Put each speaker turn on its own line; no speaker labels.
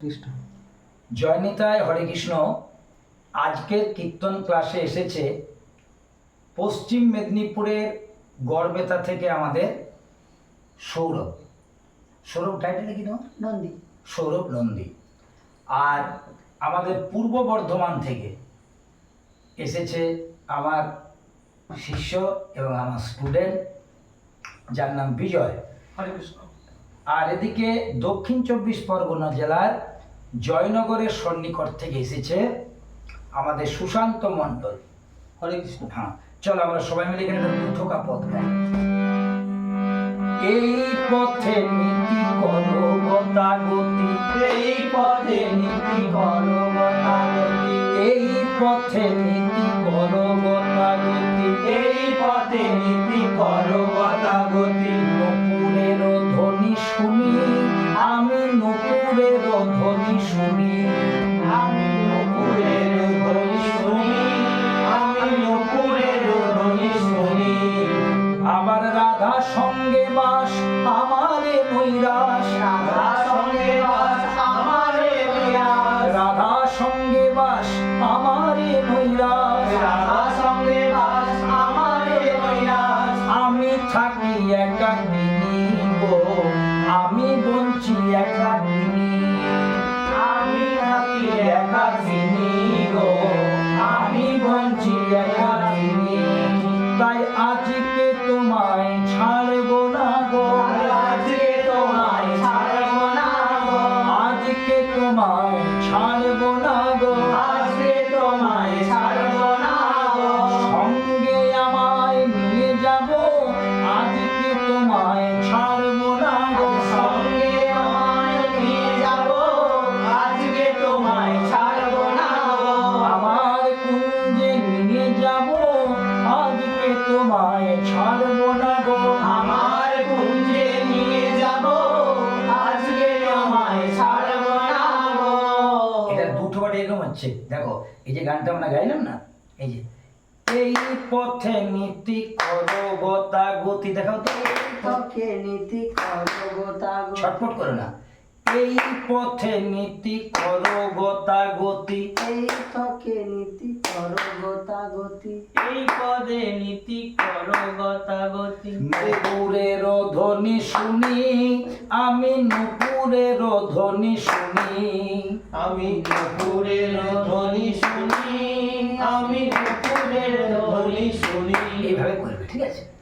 কৃষ্ণ।
জয়নিতায় হরে কৃষ্ণ আজকের কীর্তন ক্লাসে এসেছে পশ্চিম মেদিনীপুরের গড়বেতা থেকে আমাদের সৌরভ। সৌরভ টাইটেল কি তোমার?
নন্দী।
সৌরভ নন্দী। আর আমাদের পূর্ব বর্ধমান থেকে এসেছে আমার শিষ্য এবং আমার স্টুডেন্ট যার নাম বিজয়।
হরে কৃষ্ণ।
আর এদিকে দক্ষিণ চব্বিশ পরগনা জেলার জয়নগরের সন্নিকট থেকে এসেছে আমাদের সুশান্ত মণ্ডল।
হরে কৃষ্ণ।
হ্যাঁ চলো আমরা সবাই মিলে এখানে দুঠোকা পথ গাই এই পথে নীতি করো গতাগতি
এই পথে নীতি করো গতাগতি
এই পথে নীতি করো গতাগতি
এই পথে নীতি করো
নপুরের ধ্বনি শুনি। আমি নপুরের ধ্বনি শুনি।
আমি নপুরের ধ্বনি শুনি।
আবার রাধা সঙ্গে বাস আমারে নৈরাস
রাধা সঙ্গে বাস আমারে বিরাজ
রাধা সঙ্গে বাস আমারে নৈরাস
রাধা সঙ্গে বাস আমারে বিরাজ
আমি থাকি একাকিনী আমি বঞ্চি একাকিনী তাই আজকে তোমায় ছাড়বো না গো আমার কুঞ্জে নিয়ে যাব। আজকে তোমায় ছাড়বো না গো। এটা দুটো বাটে এরকম হচ্ছে দেখো এই যে গানটা আমরা গাইলাম না এই যে এই পথে নীতি করো গতা গতি দেখাও তো।
তোকে নীতি করো গোতাগো
ছটফট করো না। এই পথে নীতি করো গতা গতি।
এই তোকে নীতি করো গোতাগতি।
এই পদে নীতি করো গতাগতি।
নুপুরের ধ্বনি শুনি আমি নুপুরে ধ্বনি শুনি।
আমি নুপুরে ধ্বনি শুনি আমি